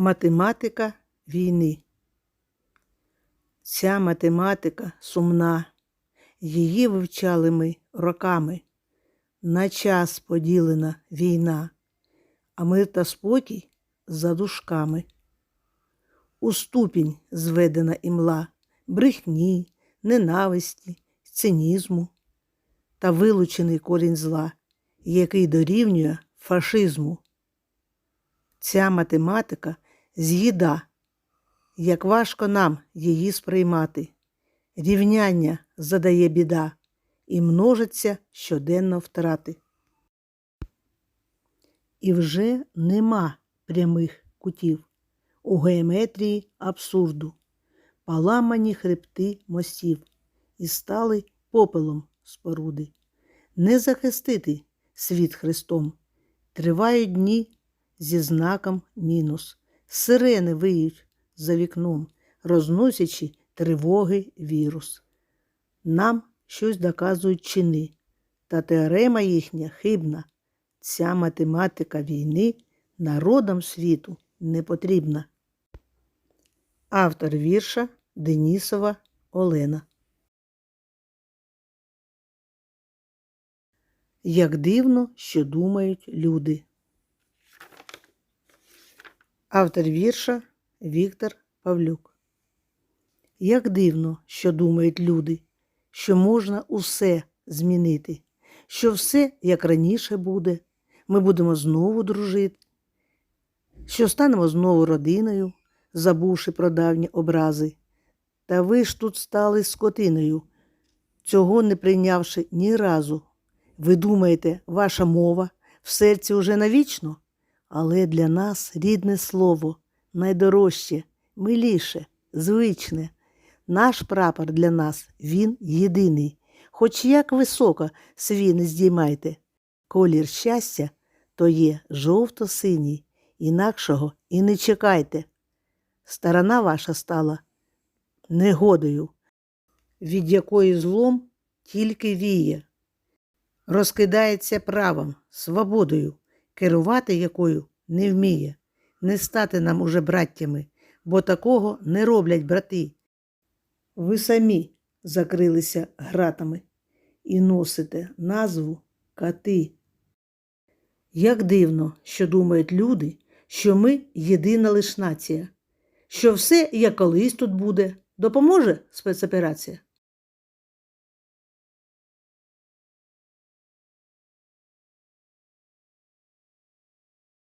Математика війни. Ця математика сумна, її вивчали ми роками. На час поділена війна, а мир та спокій за дужками. У ступінь зведена імла брехні, ненависті, цинізму та вилучений корінь зла, який дорівнює фашизму. Ця математика з'їда, як важко нам її сприймати. Рівняння задає біда і множиться щоденно втрати. І вже нема прямих кутів у геометрії абсурду, поламані хребти мостів і стали попелом споруди. Не захистити світ Христом. Тривають дні зі знаком мінус. Сирени виють за вікном, розносячи тривоги вірус. Нам щось доказують чини, та теорема їхня хибна. Ця математика війни народам світу не потрібна. Автор вірша Денісова Олена. Як дивно, що думають люди. Автор вірша Віктор Павлюк. Як дивно, що думають люди, що можна усе змінити, що все як раніше буде, ми будемо знову дружити, що станемо знову родиною, забувши про давні образи. Та ви ж тут стали скотиною, цього не прийнявши ні разу. Ви думаєте, ваша мова в серці уже навічно? Але для нас рідне слово найдорожче, миліше, звичне. Наш прапор для нас він єдиний. Хоч як високо свій не здіймайте, колір щастя то є жовто-синій, інакшого і не чекайте. Сторона ваша стала негодою, від якої злом тільки віє, розкидається правом, свободою, керувати якою не вміє, не стати нам уже браттями, бо такого не роблять брати. Ви самі закрилися гратами і носите назву кати. Як дивно, що думають люди, що ми єдина лиш нація, що все як колись тут буде, допоможе спецоперація.